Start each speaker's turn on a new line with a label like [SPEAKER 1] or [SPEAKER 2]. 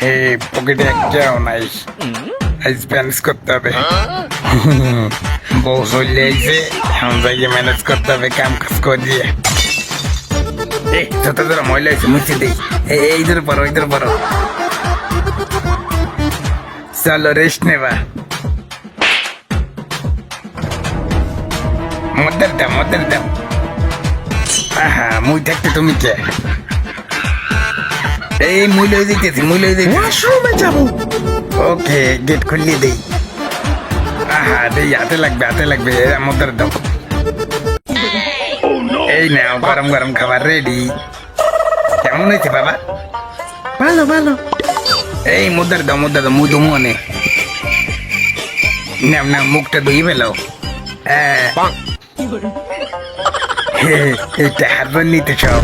[SPEAKER 1] হে পকেটে একটাও নাই। আইস ব্যালেন্স করতে হবে। বউ চলে আইছে, এখন যাইয়ে ম্যানেজ করতে হবে কাম কাজ করে দিয়ে এই যত ধরো ময়লা হয়েছে, মুছে দিই এই ধরে পড়ো এই ধরে পড়ো চলো রেস্ট নেবা। মদ্দার দাও মদ্দার দাও আহা, মুই থাকতে তুমি কে? এই মুই লই দিতেছি মুই লই দিতেছি।
[SPEAKER 2] ওয়াশরুমে যাব।
[SPEAKER 1] ওকে গেট খুলিয়ে দেই আহা দেই হাতে লাগবে হাতে লাগবে মদ্দার দাও। এই নাও গরম গরম খাবার রেডি কেমন হয়েছে বাবা?
[SPEAKER 2] ভালো ভালো।
[SPEAKER 1] এই মুদ্রার দাও মুদ্রার দাও মুই তো মনে নাম নাম মুখটা ধুয়ে ফেলাও। আহ, হে, এটা হারবার নিতে সব।